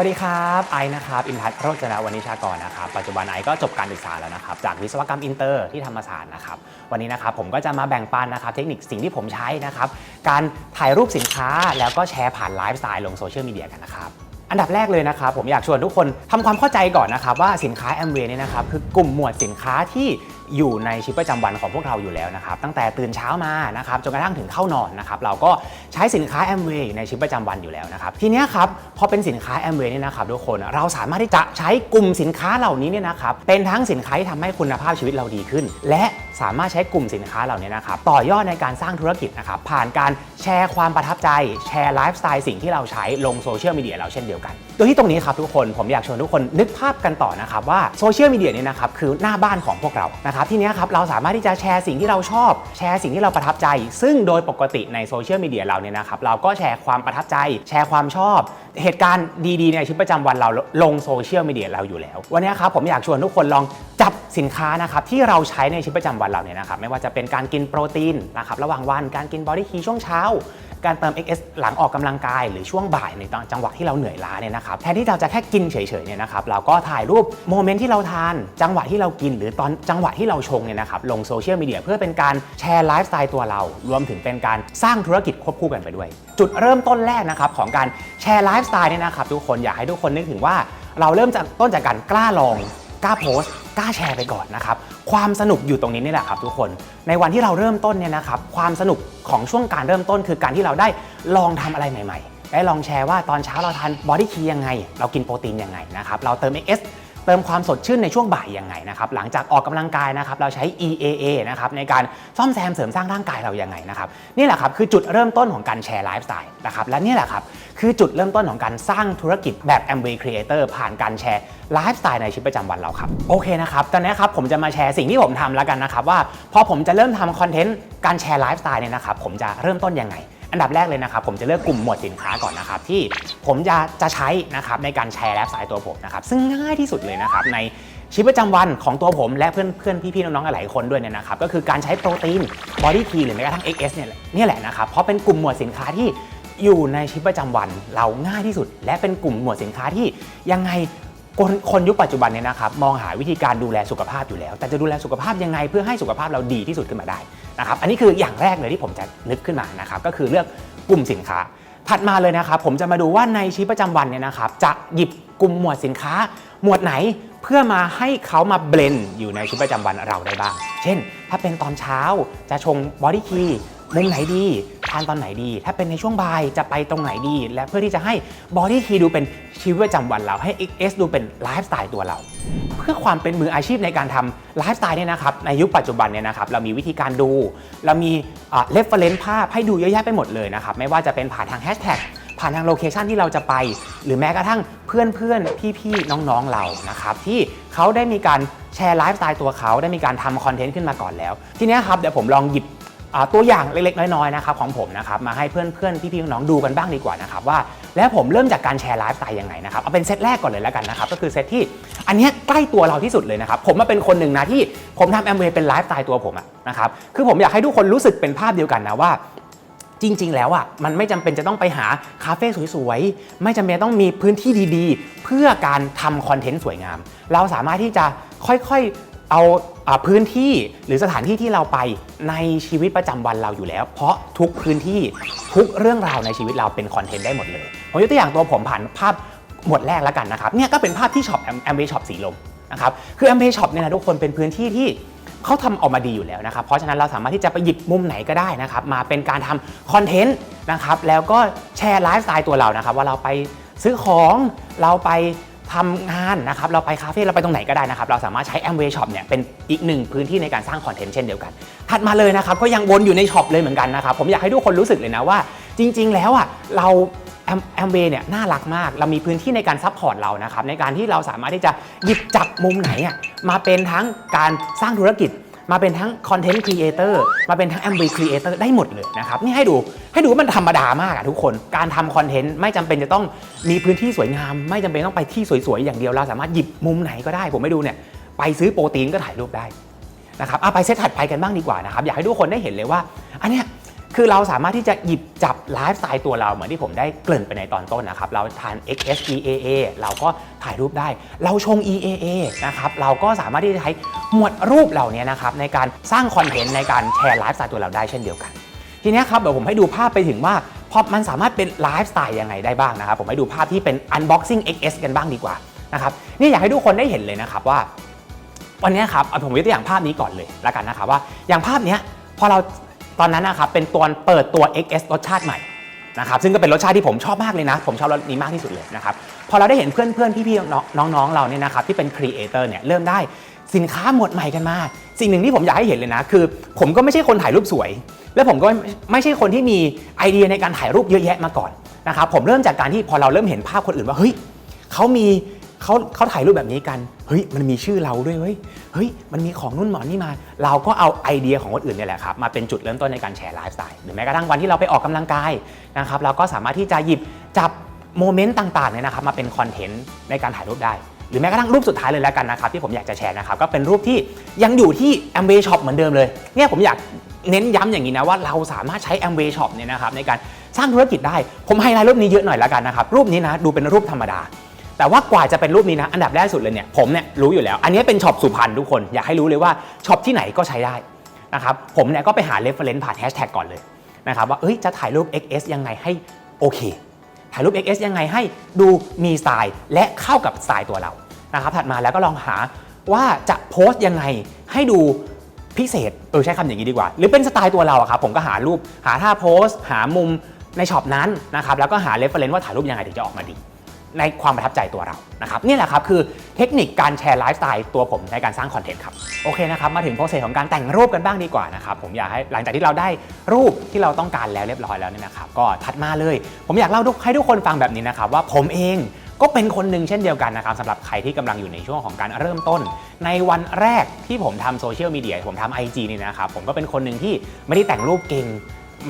สวัสดีครับไอนะครับ อินทัศน์โรจนวณิชากรนะครับ ปัจจุบันไอก็จบการศึกษาแล้วนะครับ จากวิศวกรรมอินเตอร์ที่ธรรมศาสตร์นะครับ วันนี้นะครับผมก็จะมาแบ่งปันนะครับ เทคนิคสิ่งที่ผมใช้นะครับ การถ่ายรูปสินค้าแล้วก็แชร์ผ่านไลฟ์สไตล์ลงโซเชียลมีเดียกันนะครับอันดับแรกเลยนะครับผมอยากชวนทุกคนทำความเข้าใจก่อนนะครับว่าสินค้าแอมเวย์เนี่ยนะครับคือกลุ่มหมวดสินค้าที่ อยู่ในชีวิตประจำวันของพวกเราอยู่แล้วนะครับตั้งแต่ตื่นเช้ามานะครับจนกระทั่งถึงเข้านอนนะครับเราก็ใช้สินค้าแอมเวย์ในชีวิตประจำวันอยู่แล้วนะครับทีนี้ครับพอเป็นสินค้าแอมเวย์เนี่ยนะครับทุกคนเราสามารถที่จะใช้กลุ่มสินค้าเหล่านี้เนี่ยนะครับเป็นทั้งสินค้าที่ทำให้คุณภาพชีวิตเราดีขึ้น และ สามารถใช้กลุ่มสินค้าเหล่านี้นะครับต่อยอดในการสร้างธุรกิจนะครับผ่านการแชร์ความประทับใจ แชร์ไลฟ์สไตล์สิ่งที่เราใช้ลงโซเชียลมีเดียเราเช่นเดียวกัน โดยที่ตรงนี้ครับทุกคนผมอยากชวนทุกคนนึกภาพกันต่อนะครับว่าโซเชียลมีเดียเนี่ยนะครับคือหน้าบ้านของพวกเรานะครับที่นี้ครับเราสามารถที่จะแชร์สิ่งที่เราชอบ แชร์สิ่งที่เราประทับใจ ซึ่งโดยปกติในโซเชียลมีเดียเราเนี่ยนะครับเราก็แชร์ความประทับใจ แชร์ความชอบเหตุการณ์ดีๆในชีวิตประจำวันเราลงโซเชียลมีเดียเราอยู่แล้ว วันนี้ครับผมอยากชวนทุกคนลองจับสินค้านะครับที่เราใช้ในชีวิตประจำวันเราเนี่ยนะครับไม่ว่าจะเป็นการกินโปรตีนนะครับระหว่างวันการกินบอดี้คีช่วงเช้า การเติม XS หลังออกกำลังกายหรือช่วงบ่ายในตอนจังหวะที่เราเหนื่อยล้าเนี่ยนะครับแทนที่เราจะแค่กินเฉยๆเนี่ยนะครับเราก็ถ่ายรูปโมเมนต์ที่เราทาน จังหวะที่เรากินหรือตอนจังหวะที่เราชงเนี่ยนะครับลงโซเชียลมีเดียเพื่อเป็นการแชร์ไลฟ์สไตล์ตัวเรา รวมถึงเป็นการสร้างธุรกิจควบคู่กันไปด้วย จุดเริ่มต้นแรกนะครับของการแชร์ไลฟ์สไตล์เนี่ยนะครับทุกคนอยากให้ทุกคนนึกถึงว่าเราเริ่มจากต้นจากการกล้าลอง กล้าโพสต์กล้าแชร์ไปก่อนนะครับ ความสนุกอยู่ตรงนี้นี่แหละครับทุกคน ในวันที่เราเริ่มต้นเนี่ยนะครับ ความสนุกของช่วงการเริ่มต้น คือการที่เราได้ลองทำอะไรใหม่ ๆ ได้ลองแชร์ว่าตอนเช้าเราทานบอดี้คียังไง เรากินโปรตีนยังไงนะครับ เราเติม XS เติมความสดชื่นในช่วงบ่ายยังไงนะครับหลังจากออกกำลังกายนะครับเราใช้ EAA นะครับในการซ่อมแซมเสริมสร้างร่างกายเรายังไงนะครับนี่แหละครับคือจุดเริ่มต้นของการแชร์ไลฟ์สไตล์นะครับและนี่แหละครับคือจุดเริ่มต้นของการสร้างธุรกิจแบบ Amway Creator ผ่านการแชร์ไลฟ์สไตล์ในชีวิตประจำวันเราครับโอเคนะครับตอนนี้ครับผมจะมาแชร์สิ่งที่ผมทำแล้วกันนะครับว่าพอผมจะเริ่มทำคอนเทนต์การแชร์ไลฟ์สไตล์เนี่ยนะครับผมจะเริ่มต้นยังไง อันดับแรกเลยนะครับผมจะเลือกกลุ่มหมวดสินค้าก่อนนะครับที่ผมจะจะใช้นะครับในการแชร์ไลฟ์สไตล์ตัวผมนะครับซึ่งง่ายที่สุดเลยนะครับในชีวิตประจำวันของตัวผมและเพื่อนเพื่อนพี่ๆน้องๆหลายคนด้วยเนี่ยนะครับก็คือการใช้โปรตีนบอดี้คีหรือแม้กระทั่ง XS เนี่ยนี่แหละนะครับเพราะเป็นกลุ่มหมวดสินค้าที่อยู่ในชีวิตประจำวันเราง่ายที่สุด และเป็นกลุ่มหมวดสินค้าที่ยังไง คนคนยุคปัจจุบันเนี่ยนะครับมองหาวิธีการดูแลสุขภาพอยู่แล้ว แต่จะดูแลสุขภาพยังไงเพื่อให้สุขภาพเราดีที่สุดขึ้นมาได้นะครับอันนี้คืออย่างแรกเลยที่ผมจะนึกขึ้นมานะครับก็คือเลือกกลุ่มสินค้า ถัดมาเลยนะครับผมจะมาดูว่าในชีวิตประจำวันเนี่ยนะครับจะหยิบกลุ่มหมวดสินค้า หมวดไหนเพื่อมาให้เขามาเบลนอยู่ในชีวิตประจำวันเราได้บ้าง เช่น ถ้าเป็นตอนเช้าจะชงบอดี้คีมุมไหนดี ทานตอนไหนดี ถ้าเป็นในช่วงบ่ายจะไปตรงไหนดี และเพื่อที่จะให้บอดี้คีดูเป็นชีวิตประจำวันเราให้ XS ดูเป็นไลฟ์สไตล์ตัวเรา เพื่อความเป็นมืออาชีพในการทำไลฟ์สไตล์เนี่ยนะครับในยุคปัจจุบันเนี่ยนะครับเรามีวิธีการดู เรามีเรฟเฟรนซ์ภาพให้ดูเยอะแยะไปหมดเลยนะครับไม่ว่าจะเป็นผ่านทางแฮชแท็กผ่านทางโลเคชันที่เราจะไป หรือแม้กระทั่งเพื่อนเพื่อนพี่พี่ๆน้องๆเรานะครับที่เขาได้มีการแชร์ไลฟ์สไตล์ตัวเขาได้มีการทำคอนเทนต์ขึ้นมาก่อนแล้ว ทีนี้ครับเดี๋ยวผมลองหยิบ ตัวอย่างเล็กๆ น้อยๆนะครับของผมนะครับมาให้เพื่อนๆพี่ๆน้องๆดูกันบ้างดีกว่านะครับว่าแล้วผมเริ่มจากการแชร์ไลฟ์สไตล์ยังไงนะครับเอาเป็นเซตแรกก่อนเลยแล้วกันนะครับก็คือเซตที่อันนี้ใกล้ตัวเราที่สุดเลยนะครับผมมาเป็นคนหนึ่งนะที่ผมทำแอมเวย์เป็นไลฟ์สไตล์ตัวผมะนะครับคือผมอยากให้ทุกคนรู้สึกเป็นภาพเดียวกันนะว่าจริง ๆ แล้วอะมันไม่จำเป็นจะต้องไปหาคาเฟ่สวยๆ ไม่จำเป็นต้องมีพื้นที่ดีๆ เพื่อการทำคอนเทนต์สวยงาม เราสามารถที่จะค่อยๆ เอาพื้นที่หรือสถานที่ที่เราไปในชีวิตประจำวันเราอยู่แล้ว เพราะทุกพื้นที่ทุกเรื่องราวในชีวิตเราเป็นคอนเทนต์ได้หมดเลยผมยกตัวอย่างตัวผมผ่านภาพหมดแรกแล้วกันนะครับเนี่ยก็เป็นภาพที่ช็อปแอมเบช็อปสีลมนะครับคือแอมเบช็อปเนี่ยนะทุกคนเป็นพื้นที่ที่เขาทำออกมาดีอยู่แล้วนะครับ เพราะฉะนั้นเราสามารถที่จะไปหยิบมุมไหนก็ได้นะครับ มาเป็นการทำคอนเทนต์นะครับ แล้วก็แชร์ไลฟ์สไตล์ตัวเรานะครับ ว่าเราไปซื้อของ เราไป ทำงานนะครับเราไปคาเฟ่เราไปตรงไหนก็ได้นะครับเราสามารถใช้ Amway Shop เนี่ยเป็นอีกหนึ่งพื้นที่ในการสร้างคอนเทนต์เช่นเดียวกัน ถัดมาเลยนะครับก็ยังวนอยู่ในช็อปเลยเหมือนกันนะครับผมอยากให้ทุกคนรู้สึกเลยนะว่า จริง ๆ แล้วอะเราแอมเวย์เนี่ยน่ารักมาก เรามีพื้นที่ในการซัพพอร์ตเรานะครับในการที่เราสามารถที่จะหยิบจับมุมไหนอะมาเป็นทั้งการสร้างธุรกิจ มาเป็นทั้งคอนเทนต์ครีเอเตอร์มาเป็นทั้งแอมเวย์ครีเอเตอร์ได้หมดเลยนะครับนี่ให้ดูให้ดูว่ามันธรรมดามากอะทุกคนการทำคอนเทนต์ไม่จำเป็นจะต้องมีพื้นที่สวยงาม ไม่จำเป็นต้องไปที่สวยๆอย่างเดียวเราสามารถหยิบมุมไหนก็ได้ ผมไม่ดูเนี่ยไปซื้อโปรตีนก็ถ่ายรูปได้นะครับเอาไปเซตถัดไปกันบ้างดีกว่านะครับอยากให้ทุกคนได้เห็นเลยว่าอันเนี้ย คือเราสามารถที่จะหยิบจับไลฟ์สไตล์ตัวเราเหมือนที่ผมได้เกริ่นไปในตอนต้นนะครับ เราทาน XSEAA เราก็ถ่ายรูปได้ เราชง EAA นะครับเราก็สามารถที่จะใช้หมวดรูปเหล่านี้นะครับในการสร้างคอนเทนต์ในการแชร์ไลฟ์สไตล์ตัวเราได้เช่นเดียวกัน ทีนี้ครับเดี๋ยวผมให้ดูภาพไปถึงว่าพอมันสามารถเป็นไลฟ์สไตล์ยังไงได้บ้างนะครับ ผมให้ดูภาพที่เป็น unboxing XS กันบ้างดีกว่านะครับนี่อยากให้ทุกคนได้เห็นเลยนะครับว่าวันนี้ครับเอาผมยกตัวอย่างภาพนี้ก่อนเลยแล้วกันนะครับว่าอย่างภาพนี้พอเรา ตอนนั้นนะครับเป็นตัวเปิดตัว XS รสชาติใหม่นะครับซึ่งก็เป็นรสชาติที่ผมชอบมากเลยนะ ผมชอบรสนี้มากที่สุดเลยนะครับพอเราได้เห็นเพื่อนเพื่อนพี่ๆน้องๆเราเนี่ยนะครับที่เป็นครีเอเตอร์เนี่ยเริ่มได้สินค้าหมวดใหม่กันมา สิ่งหนึ่งที่ผมอยากให้เห็นเลยนะ คือ ผมก็ไม่ใช่คนถ่ายรูปสวย และผมก็ไม่ใช่คนที่มีไอเดียในการถ่ายรูปเยอะแยะมาก่อนนะครับผมเริ่มจากการที่พอเราเริ่มเห็นภาพคนอื่นว่าเฮ้ยเขามี เขาเขาถ่ายรูปแบบนี้กัน เฮ้ย มันมีชื่อเราด้วยเฮ้ย เฮ้ย มันมีของนู่นหมอนนี่มา เราก็เอาไอเดียของคนอื่นเนี่ยแหละครับ มาเป็นจุดเริ่มต้นในการแชร์ไลฟ์สไตล์ หรือแม้กระทั่งวันที่เราไปออกกำลังกายนะครับ เราก็สามารถที่จะหยิบจับโมเมนต์ต่างๆเนี่ยนะครับ มาเป็นคอนเทนต์ในการถ่ายรูปได้ หรือแม้กระทั่งรูปสุดท้ายเลยแล้วกันนะครับ ที่ผมอยากจะแชร์นะครับ ก็เป็นรูปที่ยังอยู่ที่ a m w a y Shop เหมือนเดิมเลย เนี่ยผมอยากเน้นย้ำอย่างนี้นะว่าเราสามารถใช้ a m w a y Shop เนี่ยนะครับในการสร้างธุรกิจได้ ผมไฮไลท์รูปนี้เยอะหน่อยแล้วกันนะครับ รูปนี้นะดูเป็นรูปธรรมดา แต่ว่ากว่าจะเป็นรูปนี้นะ อันดับแรกสุดเลยเนี่ยผมเนี่ยรู้อยู่แล้ว อันนี้เป็นช็อปสุพรรณทุกคน อยากให้รู้เลยว่าช็อปที่ไหนก็ใช้ได้นะครับ ผมเนี่ยก็ไปหา reference ผ่านแฮชแท็กก่อนเลยนะครับว่าเอ้ยจะถ่ายรูป XS ยังไงให้โอเค ถ่ายรูป XS ยังไงให้ดูมีสไตล์และเข้ากับสไตล์ตัวเรานะครับถัดมาแล้วก็ลองหาว่าจะโพสต์ยังไงให้ดูพิเศษเออใช้คำอย่างนี้ดีกว่า หรือเป็นสไตล์ตัวเราอะครับผมก็หารูปหาท่าโพสต์ หามุมในช็อปนั้นนะครับแล้วก็หาเรฟเฟรนซ์ว่าถ่ายรูปยังไงถึงจะออกมาดี ในความประทับใจตัวเรานะครับนี่แหละครับคือเทคนิคการแชร์ไลฟ์สไตล์ตัวผมในการสร้างคอนเทนต์ครับโอเคนะครับมาถึงโปรเซสของการแต่งรูปกันบ้างดีกว่านะครับผมอยากให้หลังจากที่เราได้รูปที่เราต้องการแล้วเรียบร้อยแล้วเนี่ยนะครับก็ถัดมาเลย ผมอยากเล่าให้ทุกคนฟังแบบนี้นะครับว่าผมเองก็เป็นคนหนึ่งเช่นเดียวกันนะครับสำหรับใครที่กำลังอยู่ในช่วงของการเริ่มต้น ในวันแรกที่ผมทำโซเชียลมีเดียผมทำ IG นี่นะครับผมก็เป็นคนหนึ่งที่ไม่ได้แต่งรูปเก่ง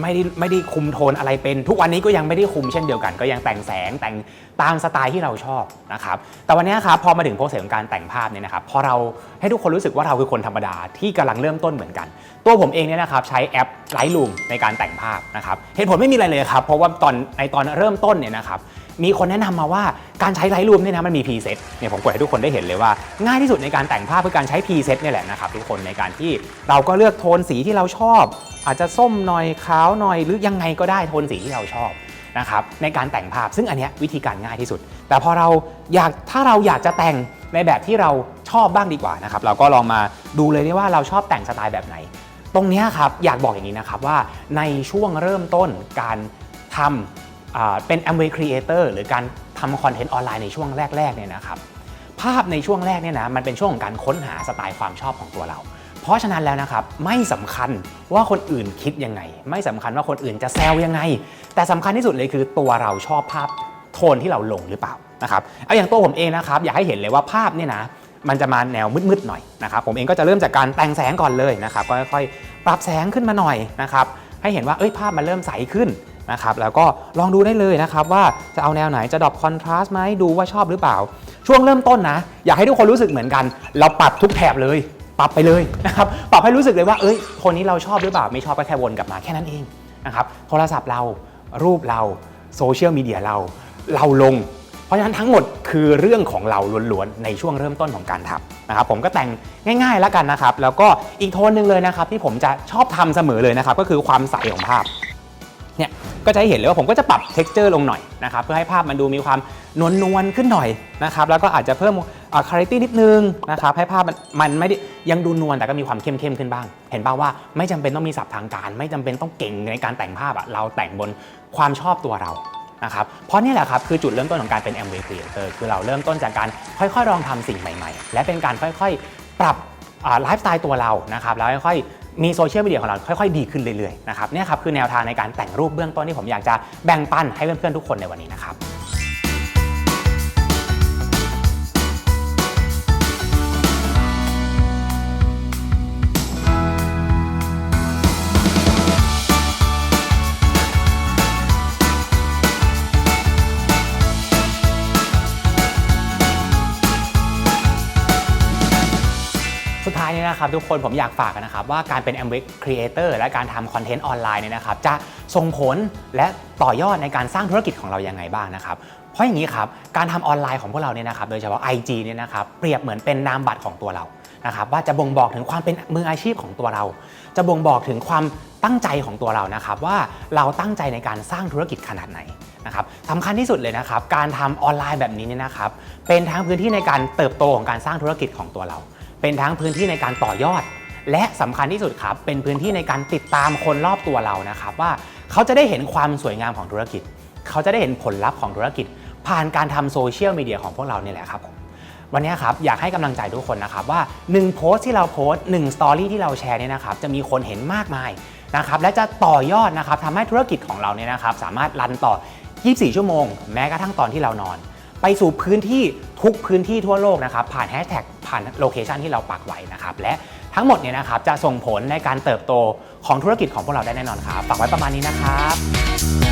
ไม่ได้ไม่ได้คุมโทนอะไรเป็น ทุกวันนี้ก็ยังไม่ได้คุมเช่นเดียวกัน ก็ยังแต่งแสงแต่งตามสไตล์ที่เราชอบนะครับแต่วันนี้ครับพอมาถึงโปรเซสของการแต่งภาพเนี่ยนะครับพอเราให้ทุกคนรู้สึกว่าเราคือคนธรรมดาที่กำลังเริ่มต้นเหมือนกัน ตัวผมเองเนี่ยนะครับใช้แอป Lightroom ในการแต่งภาพนะครับเหตุผลไม่มีอะไรเลยครับเพราะว่าตอนในตอนเริ่มต้นเนี่ยนะครับ มีคนแนะนำมาว่าการใช้ไลท์รูมเนี่ยนะมันมีพรีเซตเนี่ยผมกดให้ทุกคนได้เห็นเลยว่า ง่ายที่สุดในการแต่งภาพคือการใช้พรีเซตเนี่ยแหละนะครับทุกคนในการที่เราก็เลือกโทนสีที่เราชอบ อาจจะส้มหน่อยขาวหน่อยหรือยังไงก็ได้โทนสีที่เราชอบนะครับในการแต่งภาพซึ่งอันนี้วิธีการง่ายที่สุด แต่พอเราอยากถ้าเราอยากจะแต่งในแบบที่เราชอบบ้างดีกว่านะครับเราก็ลองมาดูเลยได้ว่าเราชอบแต่งสไตล์แบบไหน ตรงนี้ครับอยากบอกอย่างนี้นะครับว่าในช่วงเริ่มต้นการทำอ่า เป็น Amway Creator หรือการทำคอนเทนต์ออนไลน์ในช่วงแรกๆเนี่ยนะครับภาพในช่วงแรกเนี่ยนะมันเป็นช่วงของการค้นหาสไตล์ความชอบของตัวเรา เพราะฉะนั้นแล้วนะครับไม่สำคัญว่าคนอื่นคิดยังไง ไม่สำคัญว่าคนอื่นจะแซวยังไง แต่สำคัญที่สุดเลยคือตัวเราชอบภาพโทนที่เราลงหรือเปล่านะครับเอาอย่างตัวผมเองนะครับอยากให้เห็นเลยว่าภาพเนี่ยนะมันจะมาแนวมืดๆหน่อยนะครับผมเองก็จะเริ่มจากการแต่งแสงก่อนเลยนะครับก็ค่อยๆปรับแสงขึ้นมาหน่อยนะครับให้เห็นว่าเอ้ยภาพมันเริ่มใสขึ้น นะครับแล้วก็ลองดูได้เลยนะครับว่าจะเอาแนวไหนจะดรอปคอนทราสต์ไหมดูว่าชอบหรือเปล่า ช่วงเริ่มต้นนะ อยากให้ทุกคนรู้สึกเหมือนกัน เราปรับทุกแถบเลยปรับไปเลยนะครับปรับให้รู้สึกเลยว่าเอ้ยโทนนี้เราชอบหรือเปล่าไม่ชอบก็แค่วนกลับมาแค่นั้นเองนะครับโทรศัพท์เรารูปเราโซเชียลมีเดียเราเราลง เพราะฉะนั้นทั้งหมดคือเรื่องของเราล้วนๆในช่วงเริ่มต้นของการทำนะครับผมก็แต่งง่ายๆแล้วกันนะครับ แล้วก็อีกโทนหนึ่งเลยนะครับที่ผมจะชอบทำเสมอเลยนะครับก็คือความใสของภาพ ก็จะให้เห็นเลยว่าผมก็จะปรับ texture ลงหน่อยนะครับเพื่อให้ภาพมันดูมีความนวลนวลขึ้นหน่อยนะครับแล้วก็อาจจะเพิ่มอ่า clarity นิดนึงนะครับให้ภาพมันมันไม่ได้ยังดูนวลแต่ก็มีความเข้มเข้มขึ้นบ้าง เห็นป่าว่าไม่จำเป็นต้องมีศัพท์ทางการ ไม่จำเป็นต้องเก่งในการแต่งภาพอะเราแต่งบนความชอบตัวเรานะครับเพราะนี่แหละครับคือจุดเริ่มต้นของการเป็น Amway Creator คือเราเริ่มต้นจากการค่อยๆลองทำสิ่งใหม่ ๆ และเป็นการค่อยๆ ปรับไลฟ์สไตล์ตัวเรานะครับแล้วค่อย มีโซเชียลมีเดียของเราค่อยๆ ดีขึ้นเรื่อยๆนะครับเนี่ยครับคือแนวทางในการแต่งรูปเบื้องต้นที่ผมอยากจะแบ่งปันให้เพื่อนๆทุกคนในวันนี้นะครับ นะครับทุกคนผมอยากฝากกันนะครับว่าการเป็น Amway Creator และการทำคอนเทนต์ออนไลน์เนี่ยนะครับจะส่งผลและต่อยอดในการสร้างธุรกิจของเรายังไงบ้างนะครับเพราะอย่างนี้ครับการทำออนไลน์ของพวกเราเนี่ยนะครับโดยเฉพาะ IG เนี่ยนะครับเปรียบเหมือนเป็นนามบัตรของตัวเรานะครับว่าจะบ่งบอกถึงความเป็นมืออาชีพของตัวเรา จะบ่งบอกถึงความตั้งใจของตัวเรานะครับว่าเราตั้งใจในการสร้างธุรกิจขนาดไหนนะครับสำคัญที่สุดเลยนะครับ การทำออนไลน์แบบนี้เนี่ยนะครับ เป็นทั้งพื้นที่ในการเติบโตของการสร้างธุรกิจของตัวเรา เป็นทั้งพื้นที่ในการต่อยอด และสำคัญที่สุดครับ เป็นพื้นที่ในการติดตามคนรอบตัวเรานะครับว่าเขาจะได้เห็นความสวยงามของธุรกิจ เขาจะได้เห็นผลลัพธ์ของธุรกิจ ผ่านการทำโซเชียลมีเดียของพวกเราเนี่ยแหละครับผมวันนี้ครับอยากให้กำลังใจทุกคนนะครับว่า1โพสต์ที่เราโพสต์1สตอรี่ที่เราแชร์เนี่ยนะครับจะมีคนเห็นมากมายนะครับและจะต่อยอดนะครับทำให้ธุรกิจของเราเนี่ยนะครับสามารถรันต่อ 24 ชั่วโมง แม้กระทั่งตอนที่เรานอน ไปสู่พื้นที่ทุกพื้นที่ทั่วโลกนะครับผ่านแฮชแท็กผ่านโลเคชันที่เราปักไว้นะครับและทั้งหมดเนี่ยนะครับจะส่งผลในการเติบโตของธุรกิจของพวกเราได้แน่นอนครับฝากไว้ประมาณนี้นะครับ